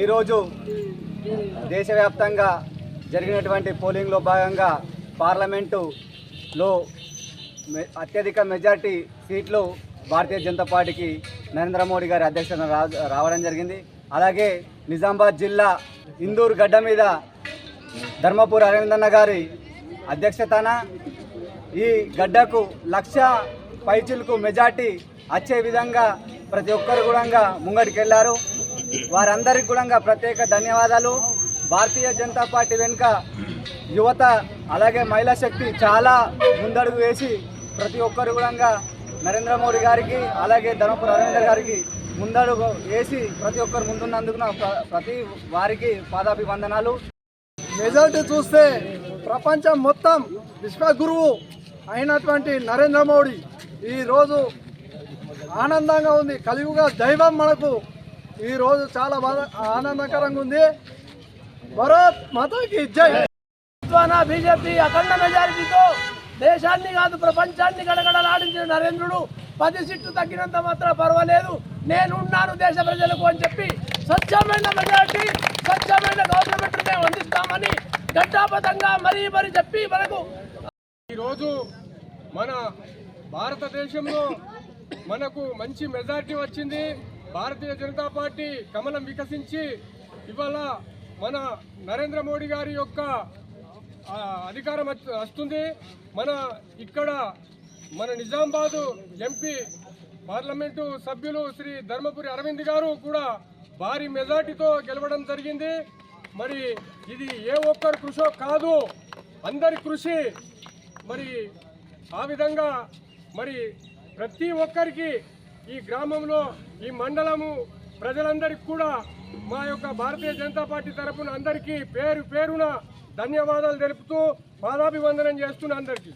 ఈరోజు దేశవ్యాప్తంగా జరిగినటువంటి పోలింగ్లో భాగంగా పార్లమెంటులో మె- అత్యధిక మెజార్టీ సీట్లు భారతీయ జనతా పార్టీకి నరేంద్ర మోడీ గారి అధ్యక్షతన రా రావడం జరిగింది. అలాగే నిజామాబాద్ జిల్లా ఇందూరు గడ్డ మీద ధర్మపూర్ అరవిందన్న గారి అధ్యక్షతన ఈ గడ్డకు లక్ష పైచిలకు మెజార్టీ వచ్చే విధంగా ప్రతి ఒక్కరు కూడా ముంగడికి వెళ్ళారు వారందరికి కూడా ప్రత్యేక ధన్యవాదాలు. భారతీయ జనతా పార్టీ వెనుక యువత అలాగే మహిళా శక్తి చాలా ముందడుగు వేసి ప్రతి ఒక్కరు కూడా నరేంద్ర మోడీ గారికి అలాగే ధర్మపురి అరవిందర్ గారికి ముందడుగు వేసి ప్రతి ఒక్కరు ముందున్నందుకు ప్ర- ప్రతి వారికి పాదాభివందనాలు. మెజార్టీ చూస్తే ప్రపంచం మొత్తం విశ్వగురువు అయినటువంటి నరేంద్ర మోడీ ఈరోజు ఆనందంగా ఉంది. కలియుగ దైవం మనకు ఈరోజు చాలా ఆనందకరంగా ఉంది. భరత్ మాతాకి జై. బీజేపీ అఖండ మెజారిటీతో దేశాన్ని కాదు ప్రపంచాన్ని గడగడలాడించిన నరేంద్రుడు పది సిట్లు తగ్గినంత మాత్రం పర్వాలేదు. నేనున్నాను దేశ ప్రజలకు అని చెప్పి స్వచ్ఛమైన మెజారిటీ స్వచ్ఛమైన గవర్నమెంట్ మేము అందిస్తామని గడ్డాపదంగా మరీ మరీ చెప్పి మనకు ఈరోజు మన భారతదేశంలో మనకు మంచి మెజార్టీ వచ్చింది. భారతీయ జనతా పార్టీ కమలం వికసించి ఇవాళ మన నరేంద్ర మోడీ గారి యొక్క అధికారం వస్తుంది. మన ఇక్కడ మన నిజామాబాదు ఎంపీ పార్లమెంటు సభ్యులు శ్రీ ధర్మపురి అరవింద్ గారు కూడా భారీ మెజార్టీతో గెలవడం జరిగింది. మరి ఇది ఏ ఒక్కరి కృషో కాదు. అందరి కృషి మరి ఆ విధంగా మరి ప్రతి ఒక్కరికి ఈ గ్రామంలో ఈ మండలము ప్రజలందరికీ కూడా మా యొక్క భారతీయ జనతా పార్టీ తరఫున అందరికీ పేరు పేరున ధన్యవాదాలు తెలుపుతూ పాదాభివందనం చేస్తున్న అందరికీ.